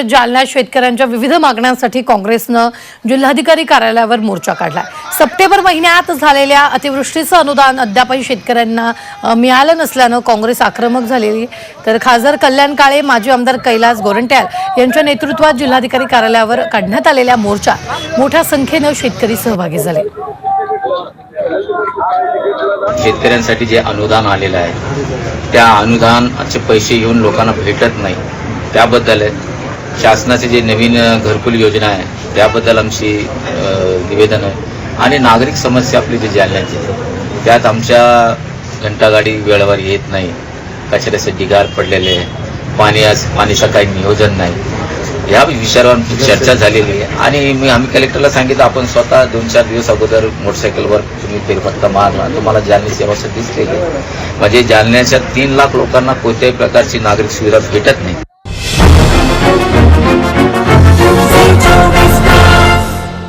म्हणजे जालन्यात शेतकऱ्यांच्या विविध मागण्यांसाठी काँग्रेसनं जिल्हाधिकारी कार्यालयावर मोर्चा काढला सप्टेंबर महिन्यात झालेल्या अतिवृष्टीचं अनुदान अद्यापही शेतकऱ्यांना मिळालं नसल्यानं काँग्रेस आक्रमक झालेली. तर खासदार कल्याण काळे माजी आमदार कैलास गोरंट्याल यांच्या नेतृत्वात जिल्हाधिकारी कार्यालयावर काढण्यात आलेल्या मोर्चात मोठ्या संख्येनं शेतकरी सहभागी झाले. शेतकऱ्यांसाठी जे अनुदान आलेलं आहे त्या अनुदानाचे पैसे येऊन लोकांना भेटत नाही. त्याबद्दल शासनाचे जे नवीन घरकुल योजना आहे त्याबद्दल आमची निवेदन आहे. आणि नागरिक समस्या आपली जी जालन्याची त्यात आमच्या घंटागाडी वेळेवर येत नाही. कचऱ्याचे ढिगार पडलेले आहे. पाणी पाणीचं काही नियोजन नाही. या विषयावर चर्चा झालेली आहे. आणि मी आम्ही कलेक्टरला सांगितलं आपण स्वतः दोन चार दिवस अगोदर मोटरसायकलवर तुम्ही फेरफटका मारला. तुम्हाला जालनी सेवासं दिसलेली म्हणजे जालन्याच्या तीन लाख लोकांना कोणत्याही प्रकारची नागरिक सुविधा भेटत नाही.